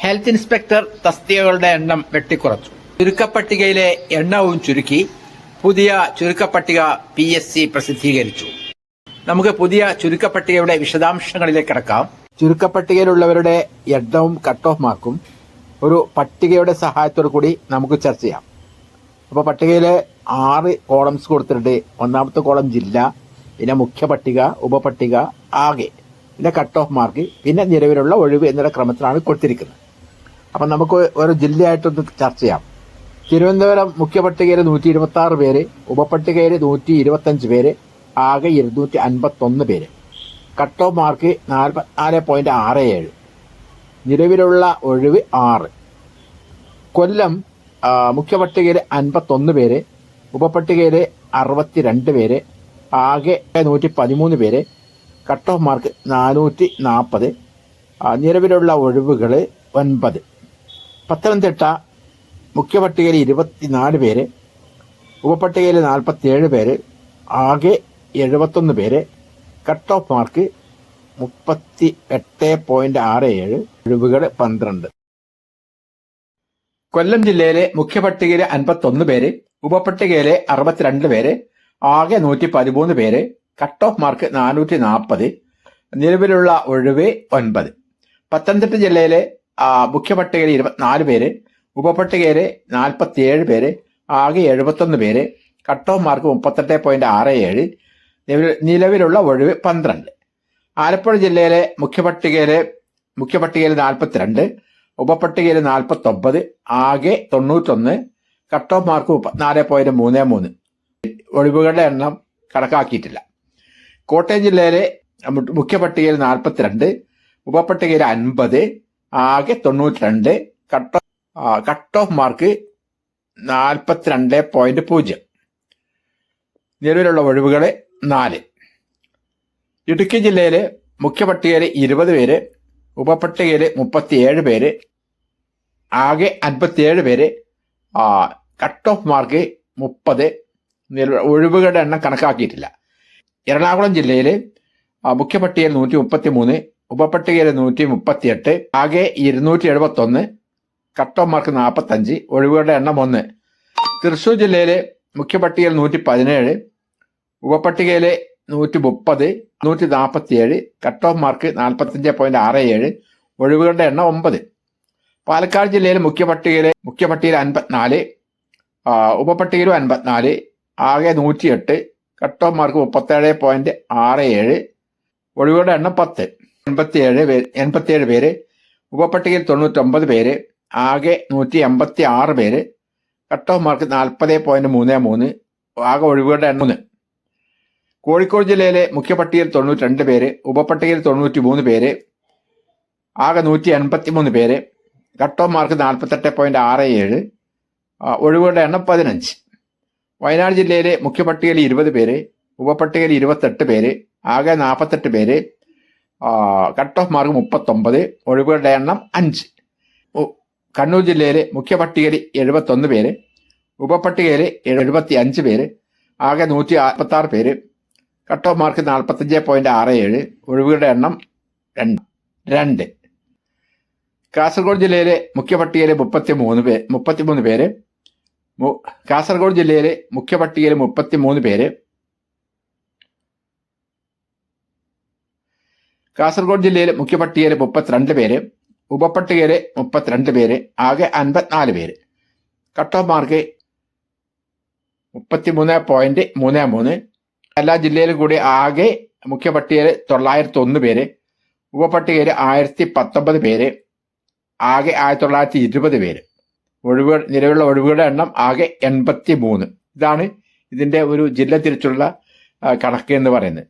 Health inspector തസ്തികകളുടെ എണ്ണം വെട്ടിക്കുറച്ചു. ചുരുക്കപ്പട്ടികയിലെ എണ്ണവും ചുരുക്കി പുതിയ ചുരുക്കപ്പട്ടിക പി എസ് സി പ്രസിദ്ധീകരിച്ചു. നമുക്ക് പുതിയ ചുരുക്കപ്പട്ടികയുടെ വിശദാംശങ്ങളിലേക്ക് കിടക്കാം. ചുരുക്കപ്പട്ടികയിലുള്ളവരുടെ എണ്ണവും കട്ട് ഓഫ് മാർക്കും ഒരു പട്ടികയുടെ സഹായത്തോടു കൂടി നമുക്ക് ചർച്ച ചെയ്യാം. അപ്പോൾ പട്ടികയിൽ ആറ് കോളംസ് കൊടുത്തിട്ടുണ്ട്. ഒന്നാമത്തെ കോളം ജില്ല പിന്നെ മുഖ്യ പട്ടിക ഉപപട്ടിക ആകെ. പിന്നെ കട്ട് ഓഫ് മാർക്ക് പിന്നെ നിലവിലുള്ള ഒഴിവ് എന്നുള്ള ക്രമത്തിലാണ് കൊടുത്തിരിക്കുന്നത്. അപ്പം നമുക്ക് ഒരു ജില്ലയായിട്ടൊന്ന് ചർച്ച ചെയ്യാം. തിരുവനന്തപുരം മുഖ്യ പട്ടികയിൽ നൂറ്റി ഇരുപത്തി ആറ് പേര് ഉപപട്ടികയിൽ നൂറ്റി ഇരുപത്തഞ്ച് പേര് ആകെ ഇരുന്നൂറ്റി അൻപത്തൊന്ന് പേര്. കട്ട് ഓഫ് മാർക്ക് നാൽപ്പത്തിനാല് പോയിന്റ് ആറ് ഏഴ്. നിലവിലുള്ള ഒഴിവ് ആറ്. കൊല്ലം മുഖ്യപട്ടികയിൽ മുഖ്യ പട്ടികയിൽ അൻപത്തൊന്ന് പേര് ഉപപട്ടികയിൽ അറുപത്തിരണ്ട് പേര് ആകെ നൂറ്റി പതിമൂന്ന് പേര് കട്ട് ഓഫ് മാർക്ക് നാനൂറ്റി നാൽപ്പത് നിലവിലുള്ള ഒഴിവുകൾ ഒൻപത്. പത്തനംതിട്ട മുഖ്യപട്ടികയിൽ ഇരുപത്തിനാല് പേര് ഉപപട്ടികയിൽ നാൽപ്പത്തിയേഴ് പേര് ആകെ എഴുപത്തൊന്ന് പേര് കട്ട് ഓഫ് മാർക്ക് മുപ്പത്തി എട്ട് പോയിന്റ് ആറ് ഏഴ് ഒഴിവുകൾ പന്ത്രണ്ട്. കൊല്ലം ജില്ലയിലെ മുഖ്യ പട്ടികയിലെ അൻപത്തൊന്ന് പേര് ഉപപട്ടികയിലെ അറുപത്തിരണ്ട് പേര് ആകെ നൂറ്റി പതിമൂന്ന് പേര് കട്ട് ഓഫ് മാർക്ക് നാനൂറ്റി നാൽപ്പത് നിലവിലുള്ള ഒഴിവ് ഒൻപത്. പത്തനംതിട്ട ജില്ലയിലെ മുഖ്യ പട്ടികയിൽ ഇരുപത്തിനാല് പേര് ഉപപട്ടികയിൽ നാൽപ്പത്തിയേഴ് പേര് ആകെ എഴുപത്തൊന്ന് പേര് കട്ട് ഓഫ് മാർക്ക് മുപ്പത്തെട്ട് പോയിന്റ് ആറ് ഏഴ് നിലവിലുള്ള ഒഴിവ് പന്ത്രണ്ട്. ആലപ്പുഴ ജില്ലയിലെ മുഖ്യ മുഖ്യപട്ടികയിൽ മുഖ്യ പട്ടികയിൽ നാൽപ്പത്തിരണ്ട് ഉപപട്ടികയിൽ നാൽപ്പത്തൊമ്പത് ആകെ തൊണ്ണൂറ്റൊന്ന് കട്ട് ഓഫ് മാർക്ക് മുപ്പത്തിനാല് പോയിന്റ് മൂന്ന് മൂന്ന്. ഒഴിവുകളുടെ എണ്ണം കണക്കാക്കിയിട്ടില്ല. കോട്ടയം ജില്ലയിലെ മുഖ്യപട്ടികയിൽ മുഖ്യ പട്ടികയിൽ നാൽപ്പത്തിരണ്ട് ഉപപട്ടികയിൽ അൻപത് ആകെ തൊണ്ണൂറ്റി രണ്ട് കട്ട് കട്ട് ഓഫ് മാർക്ക് നാൽപ്പത്തിരണ്ട് പോയിന്റ് പൂജ്യം. നിലവിലുള്ള ഒഴിവുകൾ നാല്. ഇടുക്കി ജില്ലയിലെ മുഖ്യ പട്ടികയിൽ ഇരുപത് പേര് ഉപപട്ടികയിൽ മുപ്പത്തിയേഴ് പേര് ആകെ അൻപത്തിയേഴ് പേര് കട്ട് ഓഫ് മാർക്ക് മുപ്പത്. ഒഴിവുകളുടെ എണ്ണം കണക്കാക്കിയിട്ടില്ല. എറണാകുളം ജില്ലയിൽ മുഖ്യപട്ടികയിൽ മുഖ്യ പട്ടികയിൽ നൂറ്റി മുപ്പത്തി മൂന്ന് ഉപപട്ടികയിൽ നൂറ്റി മുപ്പത്തിയെട്ട് ആകെ ഇരുന്നൂറ്റി എഴുപത്തൊന്ന് ഒന്ന് ഓഫ് മാർക്ക് നാൽപ്പത്തഞ്ച് ഒഴിവുകളുടെ എണ്ണം ഒന്ന്. തൃശൂർ ജില്ലയിലെ മുഖ്യപട്ടികയിൽ നൂറ്റി പതിനേഴ് ഉപപട്ടികയിലെ നൂറ്റി മുപ്പത് നൂറ്റി നാൽപ്പത്തിയേഴ് കട്ട് ഓഫ് മാർക്ക് നാൽപ്പത്തഞ്ച് പോയിന്റ് ആറ് ഏഴ് ഒഴിവുകളുടെ എണ്ണം ഒമ്പത്. പാലക്കാട് ജില്ലയിലെ മുഖ്യപട്ടികയിലെ മുഖ്യപട്ടികയിൽ മുഖ്യ പട്ടികയിൽ അൻപത്തിനാല് ഉപപട്ടികയിലും അൻപത്തിനാല് ആകെ നൂറ്റിയെട്ട് കട്ട് ഓഫ് മാർക്ക് മുപ്പത്തേഴ് പോയിന്റ് ആറ് ഏഴ് ഒഴിവുകളുടെ എണ്ണം പത്ത്. എൺപത്തിയേഴ് എൺപത്തിയേഴ് പേര് ഉപപട്ടികയിൽ തൊണ്ണൂറ്റൊമ്പത് പേര് ആകെ നൂറ്റി എൺപത്തി ആറ് പേര് കട്ട് ഓഫ് മാർക്ക് നാൽപ്പത് പോയിന്റ് മൂന്ന് മൂന്ന് ആകെ ഒഴിവുകളുടെ എണ്ണം മൂന്ന്. കോഴിക്കോട് ജില്ലയിലെ മുഖ്യ പട്ടികയിൽ തൊണ്ണൂറ്റി രണ്ട് പേര് ഉപപട്ടികയിൽ തൊണ്ണൂറ്റി മൂന്ന് പേര് ആകെ നൂറ്റി എൺപത്തി മൂന്ന് പേര് കട്ട് ഓഫ് മാർക്ക് നാൽപ്പത്തെട്ട് പോയിന്റ് ആറ് ഏഴ് ഒഴിവുകളുടെ എണ്ണം പതിനഞ്ച്. വയനാട് ജില്ലയിലെ മുഖ്യ പട്ടികയിൽ ഇരുപത് പേര് ഉപപട്ടികയിൽ ഇരുപത്തെട്ട് പേര് ആകെ നാൽപ്പത്തെട്ട് പേര് കട്ട് ഓഫ് മാർക്ക് മുപ്പത്തൊമ്പത് ഒഴിവുകളുടെ എണ്ണം അഞ്ച്. കണ്ണൂർ ജില്ലയിലെ മുഖ്യ പട്ടികയിൽ എഴുപത്തൊന്ന് പേര് ഉപപട്ടികയിൽ എഴുപത്തി അഞ്ച് പേര് ആകെ നൂറ്റി നാൽപ്പത്തി ആറ് പേര്. കട്ട് ഓഫ് മാർക്ക് നാൽപ്പത്തഞ്ച് പോയിന്റ് ആറ് ഏഴ് ഒഴിവുകളുടെ എണ്ണം രണ്ട് രണ്ട്. കാസർഗോഡ് ജില്ലയിലെ മുഖ്യ പട്ടികയിൽ മുപ്പത്തി മൂന്ന് പേര്. മുപ്പത്തി മൂന്ന് പേര് കാസർഗോഡ് ജില്ലയിലെ മുഖ്യ പട്ടികയിൽ മുപ്പത്തി മൂന്ന് പേര്. കാസർഗോഡ് ജില്ലയിലെ മുഖ്യ പട്ടികയിൽ മുപ്പത്തിരണ്ട് പേര് ഉപപട്ടികയിലെ മുപ്പത്തിരണ്ട് പേര് ആകെ അൻപത്തിനാല് പേര്. കട്ട് ഓഫ് മാർക്ക് മുപ്പത്തിമൂന്ന് പോയിന്റ് മൂന്ന് മൂന്ന്. എല്ലാ ജില്ലയിലും കൂടി ആകെ മുഖ്യപട്ടികയിൽ തൊള്ളായിരത്തി ഒന്ന് പേര് ഉപപട്ടികയിൽ ആയിരത്തി പത്തൊമ്പത് പേര് ആകെ ആയിരത്തി തൊള്ളായിരത്തി ഇരുപത് പേര്. ഒഴിവുകൾ നിലവിലുള്ള ഒഴിവുകളുടെ എണ്ണം ആകെ എൺപത്തി മൂന്ന് ഇതാണ് ഇതിന്റെ ഒരു ജില്ല തിരിച്ചുള്ള കണക്ക് എന്ന് പറയുന്നത്.